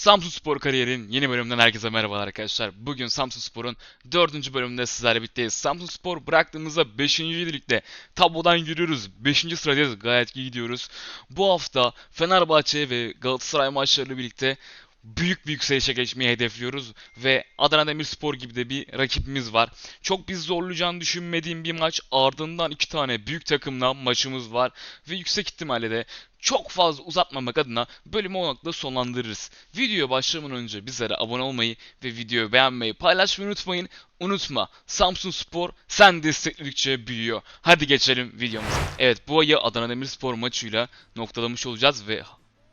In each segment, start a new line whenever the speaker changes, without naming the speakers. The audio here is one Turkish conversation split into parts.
Samsun Spor kariyerin yeni bölümünden herkese merhabalar arkadaşlar. Bugün Samsun Spor'un 4. bölümünde sizlerle birlikteyiz. Samsun Spor bıraktığımızda 5. ligde tablodan yürüyoruz. 5. sıradayız. Gayet iyi gidiyoruz. Bu hafta Fenerbahçe ve Galatasaray maçlarıyla birlikte büyük bir yükselişe geçmeyi hedefliyoruz ve Adana Demirspor gibi de bir rakibimiz var. Çok bizi zorlayacağını düşünmediğim bir maç ardından iki tane büyük takımla maçımız var ve yüksek ihtimalle de çok fazla uzatmamak adına bölümü o noktada sonlandırırız. Videoya başlamadan önce bizlere abone olmayı ve videoyu beğenmeyi paylaşmayı unutmayın. Unutma Samsun Spor sen destekledikçe büyüyor. Hadi geçelim videomuza. Evet bu ayı Adana Demirspor maçıyla noktalamış olacağız ve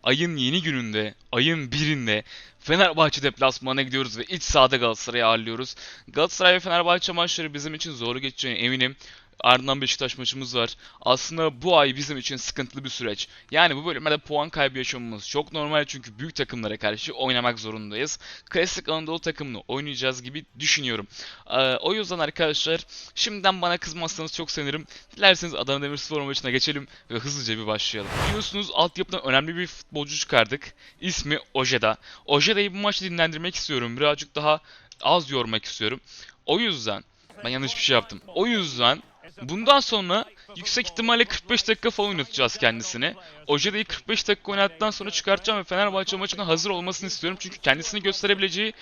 ayın yeni gününde, ayın birinde Fenerbahçe deplasmanına gidiyoruz ve iç sahada Galatasaray'ı ağırlıyoruz. Galatasaray ve Fenerbahçe maçları bizim için zorlu geçeceğine eminim. Ardından Beşiktaş maçımız var. Aslında bu ay bizim için sıkıntılı bir süreç. Yani bu bölümde puan kaybı yaşamamız çok normal çünkü büyük takımlara karşı oynamak zorundayız. Klasik Anadolu takımını oynayacağız gibi düşünüyorum. Ee, o yüzden arkadaşlar şimdiden bana kızmazsanız çok sevinirim. Dilerseniz Adana Demirspor maçına geçelim ve hızlıca bir başlayalım. Biliyorsunuz altyapıdan önemli bir futbolcu çıkardık. İsmi Ojeda. Ojeda'yı bu maçta dinlendirmek istiyorum. Birazcık daha az yormak istiyorum. O yüzden ben yanlış bir şey yaptım. O yüzden bundan sonra yüksek ihtimalle 45 dakika falan oynatacağız kendisini. Ojeda'yı 45 dakika oynattıktan sonra çıkartacağım ve Fenerbahçe maçına hazır olmasını istiyorum. Çünkü kendisini gösterebileceği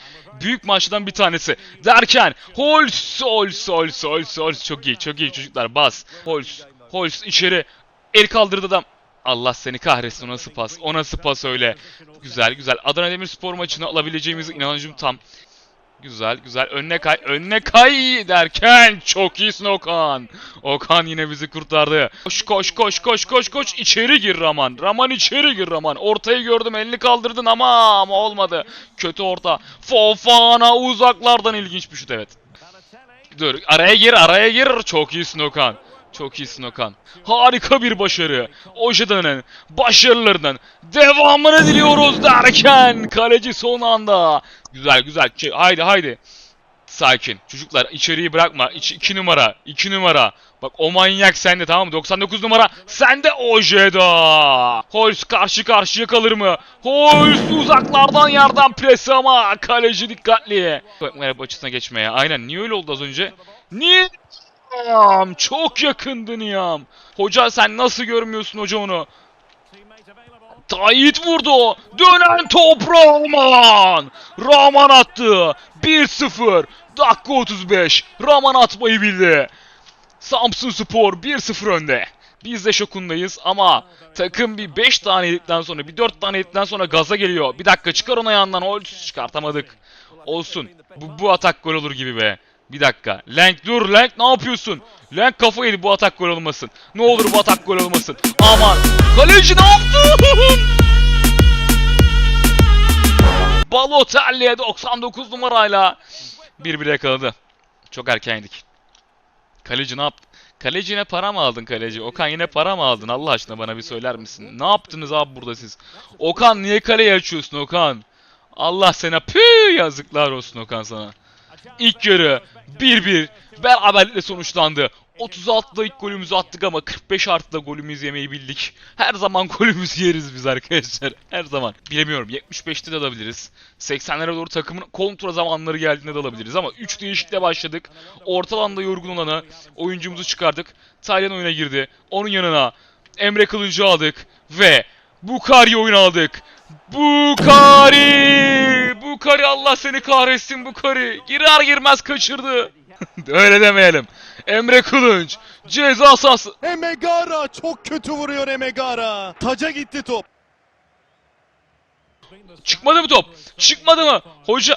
büyük maçlardan bir tanesi. Derken Holz, Holz, Holz, Holz, Holz çok iyi, çok iyi çocuklar bas. Holz, Holz içeri el kaldırdı adam. Allah seni kahretsin o nasıl pas. O nasıl pas öyle. Güzel güzel. Adana Demirspor maçını alabileceğimize inancım tam. Güzel güzel. Önüne kay. Önüne kay derken çok iyisin Okan. Okan yine bizi kurtardı. Koş koş koş koş koş koş. İçeri gir Raman. Raman içeri gir Raman. Ortayı gördüm elini kaldırdın ama olmadı. Kötü orta. Fofana uzaklardan ilginç bir şut evet. Dur araya gir araya gir. Çok iyisin Okan. Çok iyisin Okan. Harika bir başarı. Ojeda'nın başarılarının devamını diliyoruz derken kaleci son anda. Güzel güzel. Ç- Haydi haydi. Sakin. Çocuklar içeriği bırakma. 2 numara. 2 numara. Bak o manyak sende tamam mı? 99 numara. Sende Ojeda. Holz karşı karşıya kalır mı? Holz uzaklardan yerden presi ama kaleci dikkatli. Merhaba açısına geçmeye. Aynen. Niye öyle oldu az önce? Niye? Niyam, çok yakındı Niyam. Hoca sen nasıl görmüyorsun hoca onu? Tayit vurdu. Dönen top Rahman. Rahman attı. 1-0. Dakika 35. Rahman atmayı bildi. Samsun Spor 1-0 önde. Biz de şokundayız ama takım bir 5 tane yedikten sonra bir 4 tane yedikten sonra gaza geliyor. Bir dakika çıkar onu ayağından. Holz çıkartamadık. Olsun. Bu, bu atak gol olur gibi be. Bir dakika. Lenk dur Lenk ne yapıyorsun? Lenk kafa yedi bu atak gol olmasın. Ne olur bu atak gol olmasın. Aman. Kaleci ne yaptın? Balotelli 99 numarayla bir bir yakaladı. Çok erken yedik. Kaleci ne yaptı? Kaleci yine para mı aldın kaleci? Okan yine para mı aldın? Allah aşkına bana bir söyler misin? Ne yaptınız abi burada siz? Okan niye kaleyi açıyorsun Okan? Allah sana püh yazıklar olsun Okan sana. İlk yarı 1-1 beraberlikle sonuçlandı. 36'da ilk golümüzü attık ama 45 artıda golümüzü yemeyi bildik. Her zaman golümüzü yeriz biz arkadaşlar. Her zaman. Bilemiyorum 75'te de alabiliriz. 80'lere doğru takımın kontra zamanları geldiğinde de alabiliriz ama 3 değişikle başladık. Orta alanda yorgun olanı oyuncumuzu çıkardık. Taylan oyuna girdi. Onun yanına Emre Kılıncı aldık ve Bukari oyun aldık. Bukari! Bukari Allah seni kahretsin Bukari. Girer girmez kaçırdı. Öyle demeyelim. Emre Kılınç ceza sahası.
Emegara çok kötü vuruyor Emegara. Taca gitti top.
Çıkmadı mı top? Çıkmadı mı? Hoca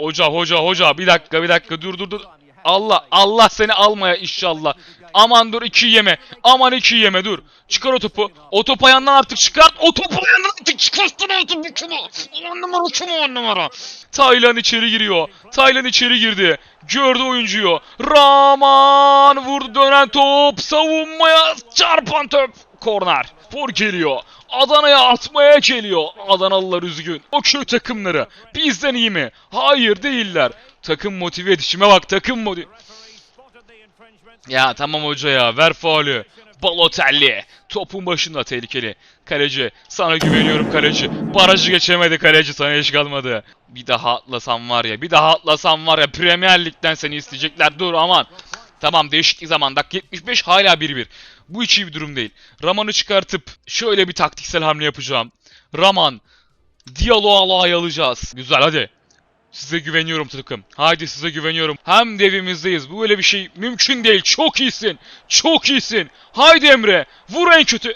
Hoca hoca hoca bir dakika bir dakika dur dur dur. Allah Allah seni almaya inşallah. Aman dur iki yeme. Aman iki yeme dur. Çıkar o topu. O topu ayağından artık çıkart. O topu ayağından bu kimi? On numara on numara? Taylan içeri giriyor. Taylan içeri girdi. Gördü oyuncuyu. Raman vurdu dönen top. Savunmaya çarpan top. Korner. Spor geliyor. Adana'ya atmaya geliyor. Adanalılar üzgün. O köy takımları bizden iyi mi? Hayır değiller. Takım motive edişime bak takım motive... Ya tamam hoca ya ver faulü. Balotelli. Topun başında tehlikeli. Kaleci. Sana güveniyorum kaleci. Barajı geçemedi kaleci. Sana iş kalmadı. Bir daha atlasam var ya. Bir daha atlasam var ya. Premier Lig'den seni isteyecekler. Dur aman. Tamam değişik zaman. Dakika 75 hala 1-1. Bu hiç iyi bir durum değil. Raman'ı çıkartıp şöyle bir taktiksel hamle yapacağım. Raman. Diyaloğa alacağız. Güzel hadi. Size güveniyorum takım. Haydi size güveniyorum. Hem de evimizdeyiz. Bu öyle bir şey mümkün değil. Çok iyisin. Çok iyisin. Haydi Emre. Vur en kötü.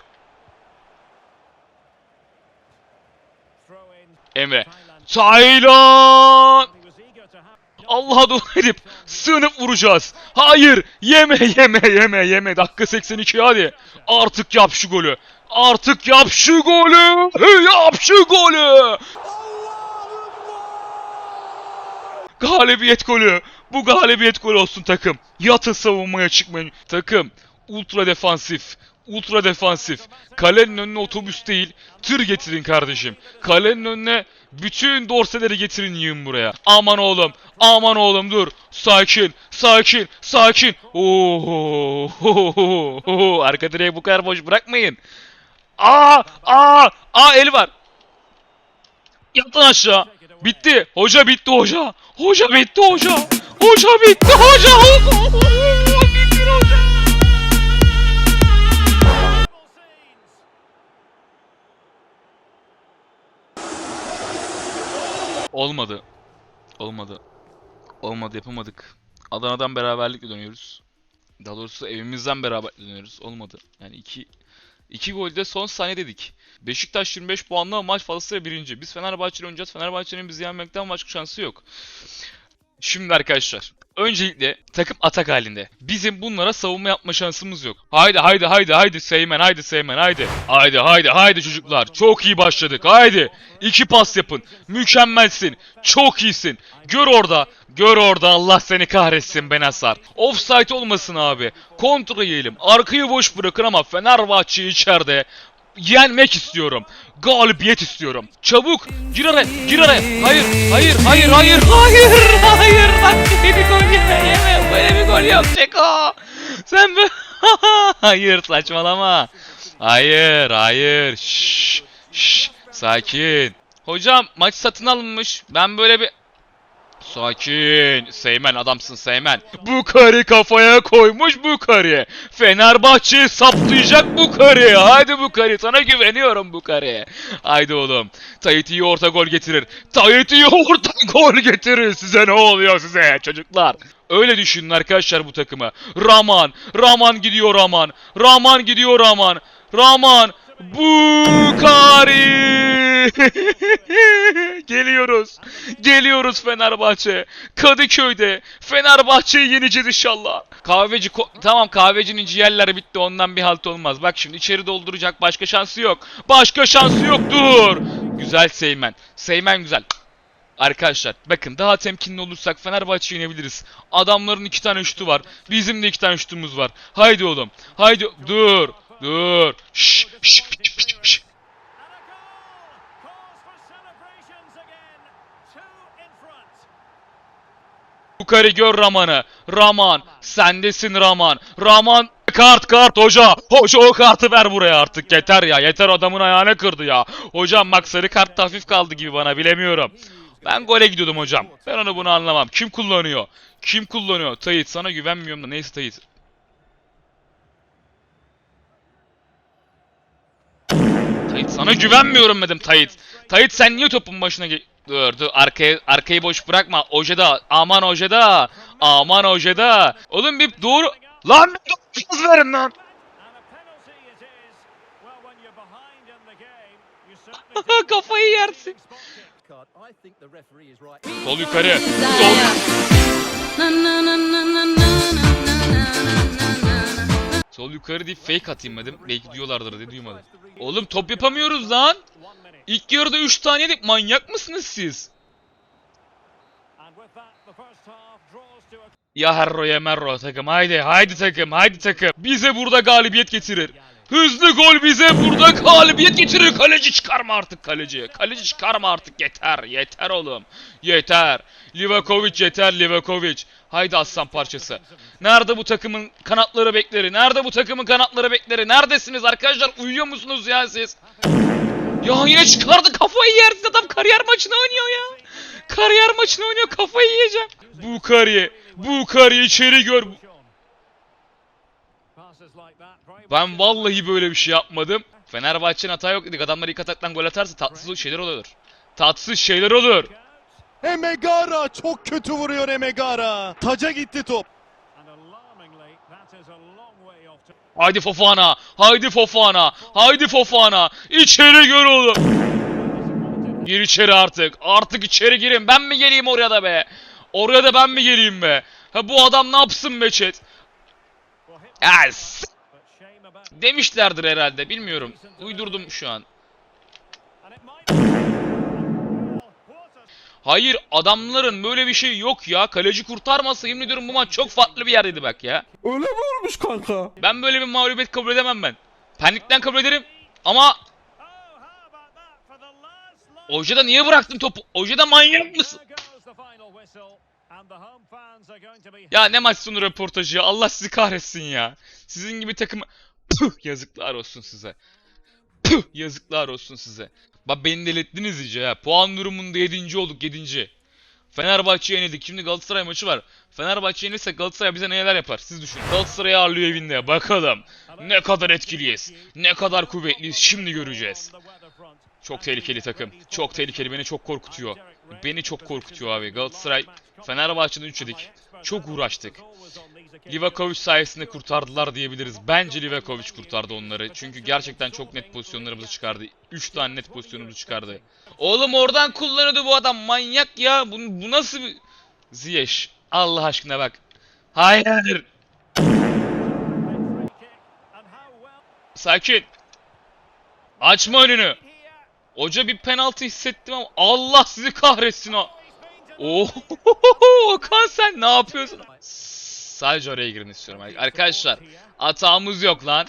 Emre. Taylan. Allah'a dua edip sığınıp vuracağız. Hayır. Yeme yeme yeme yeme. Dakika 82 hadi. Artık yap şu golü. Artık yap şu golü. Yap şu golü. Galibiyet golü. Bu galibiyet golü olsun takım. Yatın savunmaya çıkmayın. Takım ultra defansif. Ultra defansif. Kalenin önüne otobüs değil, tır getirin kardeşim. Kalenin önüne bütün dorseleri getirin yığın buraya. Aman oğlum, aman oğlum dur. Sakin, sakin, sakin. Oo, arka direği bu kadar boş bırakmayın. Aa, aa, aa eli var. Yat lan aşağı. Bitti. Hoca bitti hoca. Hoca bitti hoca. Hoca bitti hoca. Bitti hoca. Olmadı. Olmadı. Olmadı yapamadık. Adana'dan beraberlikle dönüyoruz. Daha doğrusu evimizden beraberlikle dönüyoruz. Olmadı. Yani iki iki golde son saniye dedik. Beşiktaş 25 puanla maç fazlasıyla birinci. Biz Fenerbahçe'yle oynayacağız. Fenerbahçe'nin bizi yenmekten başka şansı yok. Şimdi arkadaşlar. Öncelikle takım atak halinde. Bizim bunlara savunma yapma şansımız yok. Haydi haydi haydi haydi Seymen haydi Seymen haydi. Haydi haydi haydi çocuklar. Çok iyi başladık. Haydi. İki pas yapın. Mükemmelsin. Çok iyisin. Gör orada. Gör orada Allah seni kahretsin Benasar. Offside olmasın abi. Kontra yiyelim. Arkayı boş bırakın ama Fenerbahçe içeride yenmek istiyorum. Galibiyet istiyorum. Çabuk gir araya gir araya. Hayır hayır hayır hayır hayır hayır. Bak bir gol yeme. Böyle bir gol yok Ceko. Sen bu... hayır saçmalama. Hayır hayır. Şşş şşş sakin. Hocam maç satın alınmış. Ben böyle bir... Sakin. Seymen adamsın Seymen. Bu karı kafaya koymuş bu karı. Fenerbahçe'yi saplayacak bu karı. Haydi bu karı. Sana güveniyorum bu karı. Haydi oğlum. Tayyip iyi orta gol getirir. Tayyip iyi orta gol getirir. Size ne oluyor size çocuklar? Öyle düşünün arkadaşlar bu takımı. Raman. Raman gidiyor Raman. Raman gidiyor Raman. Raman. Bukari. Geliyoruz. Geliyoruz Fenerbahçe. Kadıköy'de Fenerbahçe'yi yeneceğiz inşallah. Kahveci tamam kahvecinin ciğerleri bitti ondan bir halt olmaz. Bak şimdi içeri dolduracak başka şansı yok. Başka şansı yok dur. Güzel Seymen. Seymen güzel. Arkadaşlar bakın daha temkinli olursak Fenerbahçe'yi yenebiliriz. Adamların iki tane şutu var. Bizim de iki tane şutumuz var. Haydi oğlum. Haydi. Dur. Dur. Şş, şş, şş, şş, şş. Yukarı gör Raman'ı. Raman. Sendesin Raman. Raman. Kart kart hoca. Hoca o kartı ver buraya artık. Yeter ya. Yeter adamın ayağını kırdı ya. Hocam bak sarı kart hafif kaldı gibi bana bilemiyorum. Ben gole gidiyordum hocam. Ben onu bunu anlamam. Kim kullanıyor? Kim kullanıyor? Tayit sana güvenmiyorum da neyse Tayit. Tayit sana güvenmiyorum dedim Tayit. Tayit sen niye topun başına ge- Dur dur arkayı, boş bırakma. Ojeda aman Ojeda. Aman Ojeda. Oğlum bir doğru. Lan bir kız verin lan. Kafayı yersin. Sol yukarı. Sol. Sol yukarı deyip fake atayım dedim. Belki diyorlardır diye duymadım. Oğlum top yapamıyoruz lan. İlk yarıda 3 tane yedik. Manyak mısınız siz? Ya herro ya merro takım haydi haydi takım haydi takım. Bize burada galibiyet getirir. Hızlı gol bize burada galibiyet getirir. Kaleci çıkarma artık kaleci. Kaleci çıkarma artık yeter. Yeter oğlum. Yeter. Livakovic yeter Livakovic. Haydi aslan parçası. Nerede bu takımın kanatları bekleri? Nerede bu takımın kanatları bekleri? Neredesiniz arkadaşlar? Uyuyor musunuz ya siz? Ya yine çıkardı kafayı yersin adam kariyer maçını oynuyor ya. Kariyer maçını oynuyor kafayı yiyeceğim. Bu kariye, bu kariye içeri gör. Ben vallahi böyle bir şey yapmadım. Fenerbahçe'nin hata yok dedik. Adamlar ilk ataktan gol atarsa tatsız şeyler olur. Tatsız şeyler olur.
Emegara çok kötü vuruyor Emegara. Taca gitti top.
Haydi Fofana, haydi Fofana, haydi Fofana. İçeri gör oğlum. Gir içeri artık. Artık içeri girin. Ben mi geleyim oraya da be? Oraya da ben mi geleyim be? Ha bu adam ne yapsın be chat? Ya s- demişlerdir herhalde. Bilmiyorum. Uydurdum şu an. Hayır adamların böyle bir şey yok ya. Kaleci kurtarmasa yemin ediyorum bu maç çok farklı bir yerdeydi bak ya.
Öyle mi olmuş kanka?
Ben böyle bir mağlubiyet kabul edemem ben. Panikten kabul ederim ama Ojeda niye bıraktın topu? Ojeda manyak mısın? Ya ne maç sonu röportajı ya. Allah sizi kahretsin ya. Sizin gibi takım... Püh, yazıklar olsun size. Püh, yazıklar olsun size. Bak beni delirttiniz iyice ya. Puan durumunda 7. olduk 7. Fenerbahçe'ye yenildik. Şimdi Galatasaray maçı var. Fenerbahçe yenilirse Galatasaray bize neler yapar? Siz düşünün. Galatasaray'ı ağırlıyor evinde. Bakalım. Ne kadar etkiliyiz. Ne kadar kuvvetliyiz. Şimdi göreceğiz. Çok tehlikeli takım. Çok tehlikeli. Beni çok korkutuyor. Beni çok korkutuyor abi. Galatasaray Fenerbahçe'den 3 yedik. Çok uğraştık. Livakovic sayesinde kurtardılar diyebiliriz. Bence Livakovic kurtardı onları. Çünkü gerçekten çok net pozisyonlarımızı çıkardı. 3 tane net pozisyonumuzu çıkardı. Oğlum oradan kullanıyordu bu adam. Manyak ya. Bu, bu nasıl bir... Ziyech. Allah aşkına bak. Hayır. Sakin. Açma önünü. Hoca bir penaltı hissettim ama Allah sizi kahretsin o. Oo, Okan sen ne yapıyorsun? Sadece oraya girin istiyorum. Arkadaşlar hatamız yok lan.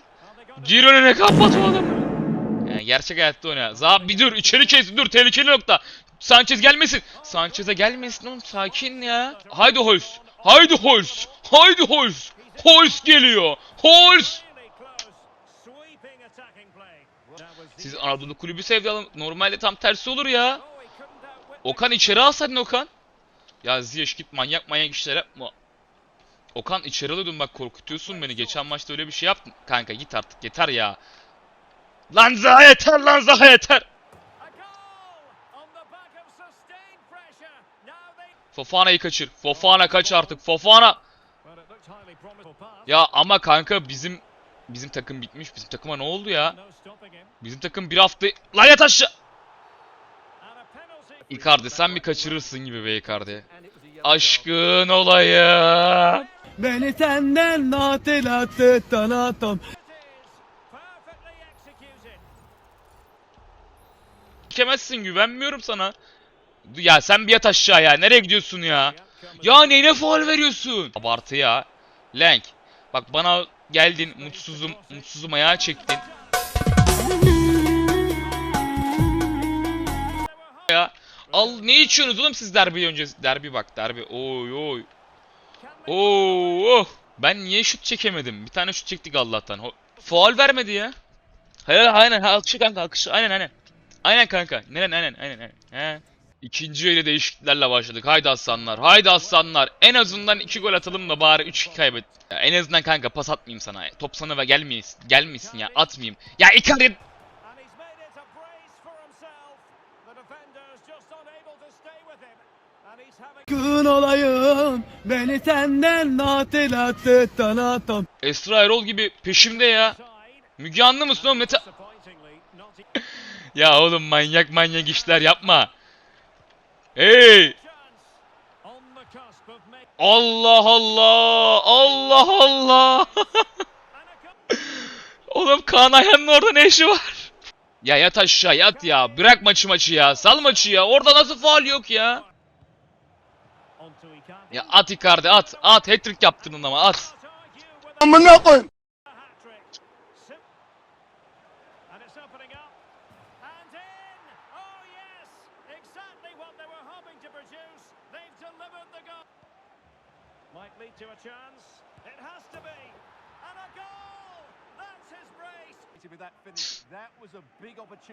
Gir önüne kapat. Yani gerçek hayatta oyna. Za bir dur içeri kes dur tehlikeli nokta. Sanchez gelmesin. Sanchez'e gelmesin oğlum sakin ya. Haydi Holz. Haydi Holz. Haydi Holz. Holz geliyor. Holz. Siz Anadolu kulübü sevdalı normalde tam tersi olur ya. Okan içeri alsaydın Okan. Ya Ziyech git manyak manyak işler yapma. Okan içeri alıyordun bak korkutuyorsun beni. Geçen maçta öyle bir şey yaptın. Kanka git artık yeter ya. Lan Zaha yeter lan Zaha yeter. Fofana'yı kaçır. Fofana kaç artık. Fofana. Ya ama kanka bizim bizim takım bitmiş. Bizim takıma ne oldu ya? Bizim takım bir hafta... Lan yat aşağı! Icardi sen mi kaçırırsın gibi be Icardi. Aşkın olayım.
Beni senden natelatı tanatom.
Çekemezsin güvenmiyorum sana. Ya sen bir yat aşağı ya. Nereye gidiyorsun ya? Ya neyine faul veriyorsun? Abartı ya. Lenk. Bak bana geldin mutsuzum mutsuzum ayağa çektin. Ya. Al ne içiyorsunuz oğlum siz derbi öncesi? Derbi bak derbi. Oy oy. Oo, oh. Ben niye şut çekemedim? Bir tane şut çektik Allah'tan. Ho- Faul vermedi ya. Hayır aynen alkışı kanka alkışı aynen aynen. Aynen kanka. Neren aynen aynen aynen. He. İkinci yarı değişikliklerle başladık. Haydi aslanlar. Haydi aslanlar. En azından iki gol atalım da bari 3-2 kaybet. Ya en azından kanka pas atmayayım sana. Top sana ve gelmeyiz. Gelmesin ya atmayayım. Ya Icardi
Gün olayım. Beni senden tanatom.
Esra Erol gibi peşimde ya. Müge Anlı mısın oğlum? Meta... Ya oğlum manyak manyak işler yapma. Hey! Allah Allah! Allah Allah! oğlum Kaan Ayhan'ın orada ne işi var? Ya yat aşağı yat ya. Bırak maçı maçı ya. Sal maçı ya. Orada nasıl faal yok ya? Ya at Icardi at. At. Hat-trick yaptın ama at.
Amına
koyayım.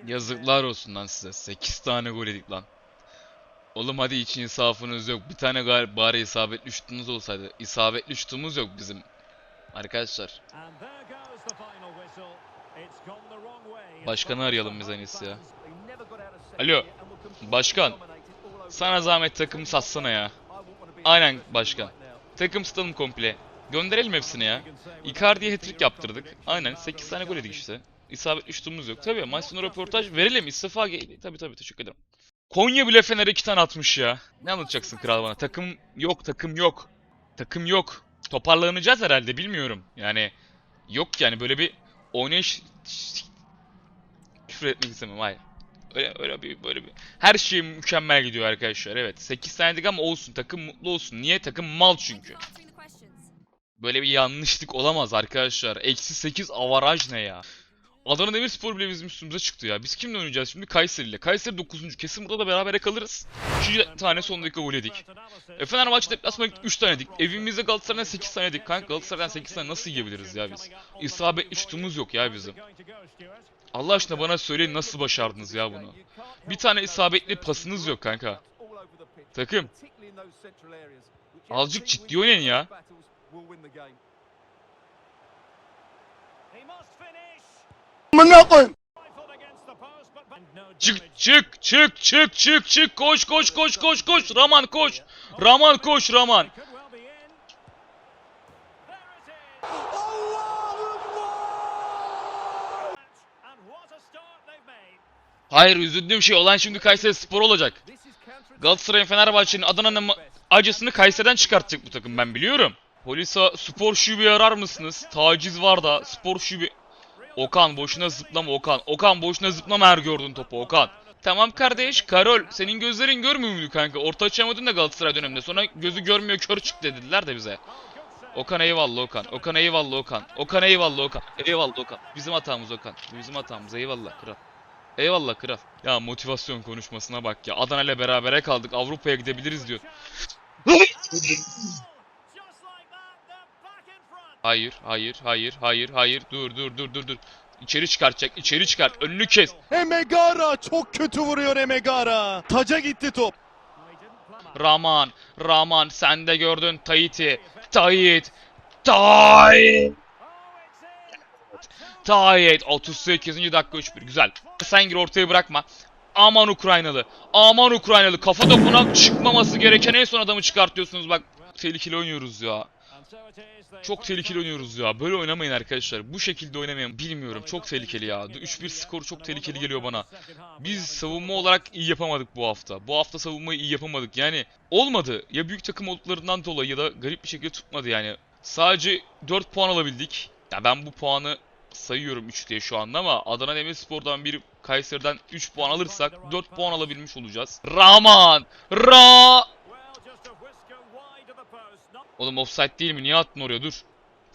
Yazıklar olsun lan size. 8 tane gol yedik lan. Oğlum hadi hiç insafınız yok. Bir tane gal bari isabetli şutumuz olsaydı. İsabetli şutumuz yok bizim. Arkadaşlar. Başkanı arayalım biz en iyisi ya. Alo. Başkan. Sana zahmet takımı satsana ya. Aynen başkan. Takım satalım komple. Gönderelim hepsini ya. Icardi'ye hat-trick yaptırdık. Aynen 8 tane gol yedik işte. İsabetli şutumuz yok. Tabii maç sonu röportaj verelim. İstifa geldi. Tabii tabii teşekkür ederim. Konya bile Fener'e 2 tane atmış ya. Ne anlatacaksın kral bana? Takım yok, takım yok. Takım yok. Toparlanacağız herhalde bilmiyorum. Yani yok yani böyle bir oynayış küfür etmek istemem hayır. Öyle öyle bir böyle bir her şey mükemmel gidiyor arkadaşlar. Evet 8 tanedik ama olsun takım mutlu olsun. Niye? Takım mal çünkü. Böyle bir yanlışlık olamaz arkadaşlar. Eksi 8 avaraj ne ya? Adana Demirspor bile bizim üstümüze çıktı ya. Biz kimle oynayacağız şimdi? Kayseri ile. Kayseri 9. Kesin burada da berabere kalırız. 3 tane son dakika gol yedik. E Fenerbahçe deplasmana 3 tane yedik. Evimizde Galatasaray'dan 8 tane yedik. Kanka Galatasaray'dan 8 tane nasıl yiyebiliriz ya biz? İsabetli şutumuz yok ya bizim. Allah aşkına bana söyleyin nasıl başardınız ya bunu? Bir tane isabetli pasınız yok kanka. Takım. Azıcık ciddi oynayın ya.
He must finish.
Amına koyayım.
Çık çık çık çık çık çık koş koş koş koş koş Raman koş. Raman koş Raman. Hayır üzüldüğüm şey olan şimdi Kayseri Spor olacak. Galatasaray'ın Fenerbahçe'nin Adana'nın acısını Kayseri'den çıkartacak bu takım ben biliyorum. Polisa spor şube arar mısınız? Taciz var da spor şube... Okan boşuna zıplama Okan. Okan boşuna zıplama her gördüğün topu Okan. Tamam kardeş Karol senin gözlerin görmüyor muydu kanka? Orta açamadın da Galatasaray döneminde. Sonra gözü görmüyor kör çık dediler de bize. Okan eyvallah Okan. Okan eyvallah Okan. Okan eyvallah Okan. Eyvallah Okan. Bizim hatamız Okan. Bizim hatamız eyvallah kral. Eyvallah kral. Ya motivasyon konuşmasına bak ya. Adana ile berabere kaldık. Avrupa'ya gidebiliriz diyor. Hayır, hayır, hayır, hayır, hayır. Dur, dur, dur, dur, dur. İçeri çıkartacak, içeri çıkart. Önünü kes.
Emegara çok kötü vuruyor Emegara. Taca gitti top.
Raman, Raman sen de gördün. Tahiti, Tahit, Tahit. Tahit. 38. dakika 3-1. Güzel. Sen gir ortaya bırakma. Aman Ukraynalı. Aman Ukraynalı. Kafa topuna çıkmaması gereken en son adamı çıkartıyorsunuz bak. Tehlikeli oynuyoruz ya. Çok tehlikeli oynuyoruz ya. Böyle oynamayın arkadaşlar. Bu şekilde oynamayın. Bilmiyorum. Çok tehlikeli ya. 3-1 skoru çok tehlikeli geliyor bana. Biz savunma olarak iyi yapamadık bu hafta. Bu hafta savunmayı iyi yapamadık. Yani olmadı. Ya büyük takım olduklarından dolayı ya da garip bir şekilde tutmadı yani. Sadece 4 puan alabildik. Ya ben bu puanı sayıyorum 3 diye şu anda ama Adana Demirspor'dan bir Kayseri'den 3 puan alırsak 4 puan alabilmiş olacağız. Rahman! Ra! Oğlum offside değil mi? Niye attın oraya? Dur.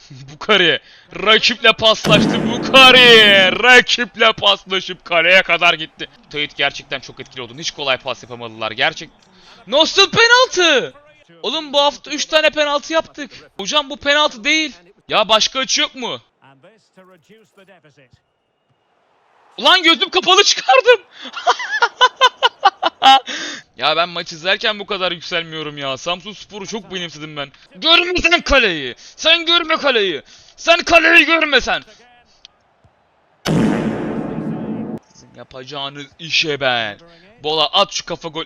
Bukari. Rakiple paslaştı Bukari. Rakiple paslaşıp kaleye kadar gitti. Tayit gerçekten çok etkili oldu. Hiç kolay pas yapamadılar. Gerçek. Nasıl penaltı? Oğlum bu hafta 3 tane penaltı yaptık. Hocam bu penaltı değil. Ya başka açı yok mu? Ulan gözüm kapalı çıkardım. ya ben maç izlerken bu kadar yükselmiyorum ya. Samsun Spor'u çok benimsedim ben. Görme sen kaleyi. Sen görme kaleyi. Sen kaleyi görme sen. Sizin yapacağınız işe ben. Bola at şu kafa gol.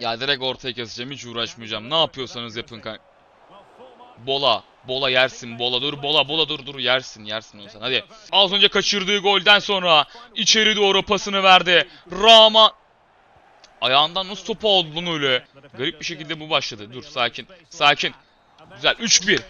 Ya direkt ortaya keseceğim hiç uğraşmayacağım. Ne yapıyorsanız yapın kanka. Bola. Bola yersin. Bola dur. Bola bola dur dur. Yersin yersin sen. Hadi. Az önce kaçırdığı golden sonra içeri doğru pasını verdi. Rama. Ayağından nasıl topu aldı lan öyle? Garip bir şekilde bu başladı. Dur sakin. Sakin. Güzel. 3-1.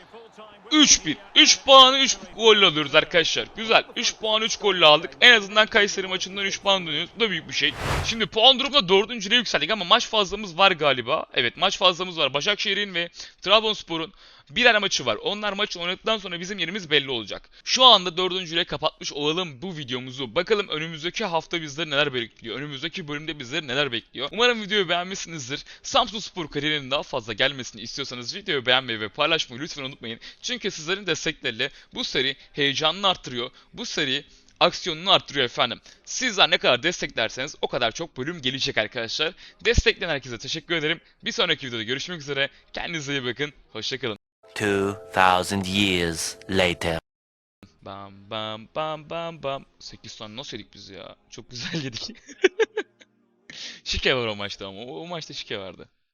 3-1. 3 puanı 3 golle alıyoruz arkadaşlar. Güzel. 3 puan 3 golle aldık. En azından Kayseri maçından 3 puan dönüyoruz. Bu da büyük bir şey. Şimdi puan durumunda 4. yükseldik ama maç fazlamız var galiba. Evet maç fazlamız var. Başakşehir'in ve Trabzonspor'un birer maçı var. Onlar maçı oynadıktan sonra bizim yerimiz belli olacak. Şu anda dördüncüyle kapatmış olalım bu videomuzu. Bakalım önümüzdeki hafta bizleri neler bekliyor. Önümüzdeki bölümde bizleri neler bekliyor. Umarım videoyu beğenmişsinizdir. Samsun Spor kariyerinin daha fazla gelmesini istiyorsanız videoyu beğenmeyi ve paylaşmayı lütfen unutmayın. Çünkü sizlerin destekleriyle bu seri heyecanını arttırıyor. Bu seri aksiyonunu arttırıyor efendim. Sizler ne kadar desteklerseniz o kadar çok bölüm gelecek arkadaşlar. Destekleyen herkese teşekkür ederim. Bir sonraki videoda görüşmek üzere. Kendinize iyi bakın. Hoşçakalın.
2,000 years later.
Bam bam bam bam bam. 8 tane nasıl yedik biz ya? Çok güzel yedik. şike var o maçta ama. O, o maçta şike vardı.